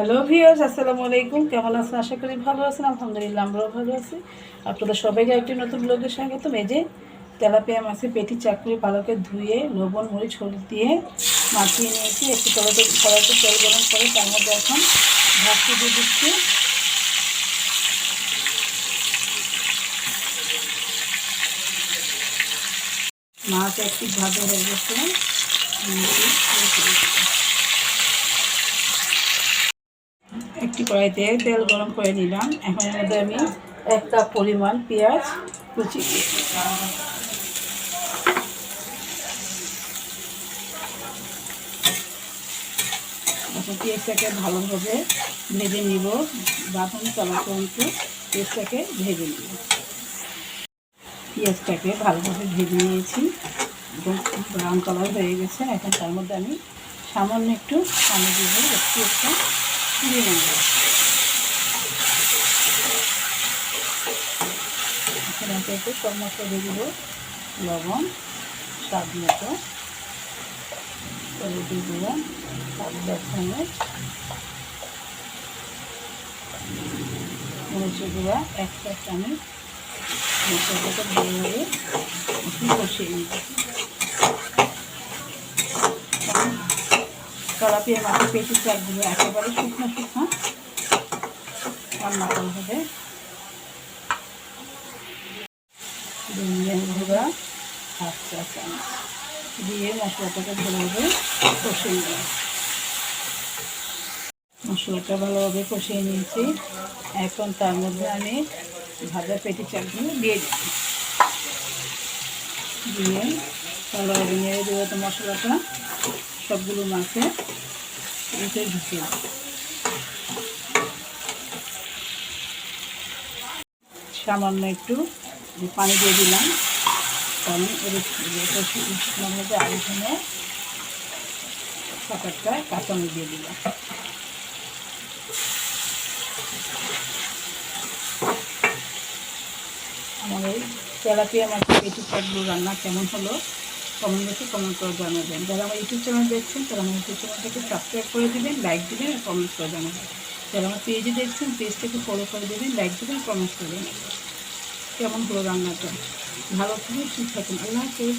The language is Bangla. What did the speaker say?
হ্যালো ভিউয়ার্স আসসালামু আলাইকুম। কেমন আছেন? আশা করি ভালো আছেন। আলহামদুলিল্লাহ, আমরাও ভালো আছি। আপনাদের সবাইকে একটি নতুন ব্লগে স্বাগতম। এই যে তেলাপিয়া মাছের পেটি চাকরি পালকে ধুয়ে লবণ, মরিচ, হলুদ দিয়ে মাখিয়ে নিয়েছি। একটু কড়াতে কড়াতে তেল গরম করে তার মধ্যে এখন ভাজতে দিয়ে দিচ্ছি। মাছ একটু ভাজা হয়ে গেছে। একটি কড়াইতে তেল গরম করে নিলাম। এখন এর মধ্যে আমি এক কাপ পরিমাণ পেঁয়াজ কুচি পেঁয়াজটাকে ভালোভাবে ভেজে নিব। বাথন চালা পর্যন্ত পেঁয়াজটাকে ভেজে নিব। পেঁয়াজটাকে ভালোভাবে ভেজে নিয়েছি। ব্রাউন কালার হয়ে গেছে। এখন তার মধ্যে আমি সামান্য একটু পানি দিব একটু একটা দিয়ে একটু মশলা দিয়ে দিব। লবণ, স্বাদ মতো। হলুদ দিয়ে দিলাম সাত দশ চামচ মরিচের গুঁড়া এক চামচ মশলাটাকে ভালোভাবে কষিয়ে নিব তেলাপিয়া মাছের পেটি চাকগুলো একেবারে শুকনো শুকনো রান্না করতে হবে। দিয়ে মশলাটাকে ভালোভাবে কষিয়ে নিলাম। মশলাটা ভালোভাবে কষিয়ে নিয়েছি। এখন তার মধ্যে আমি ভাজা পেটি চাকগুলো দিয়ে দিচ্ছি। দিয়ে ভালোভাবে নেড়ে দেবো তো মশলাটা। সবগুলো মাছে এতে ঢুকিয়ে সামান্য একটু পানি দিয়ে দিলাম। পানি শুকনোর মধ্যে আর এখানে সাত দিয়ে দিলাম। এই তেলাপিয়া মাছের পেটি চাটগুলো রান্না কেমন হলো? কমেন্ট বক্সে কমেন্ট করে জানাবেন। যারা আমার ইউটিউব চ্যানেল দেখছেন, তারা আমার ইউটিউব চ্যানেলটাকে সাবস্ক্রাইব করে দেবেন লাইক দেবেন আর কমেন্ট করে জানাবেন। যারা আমার পেজে দেখছেন পেজটাকে ফলো করে দেবেন লাইক দেবেন কমেন্ট করে দেবেন। কেমন হলো রান্নাটা? ভালো থাকুন ঠিক থাকুন। আল্লাহ হাফেজ।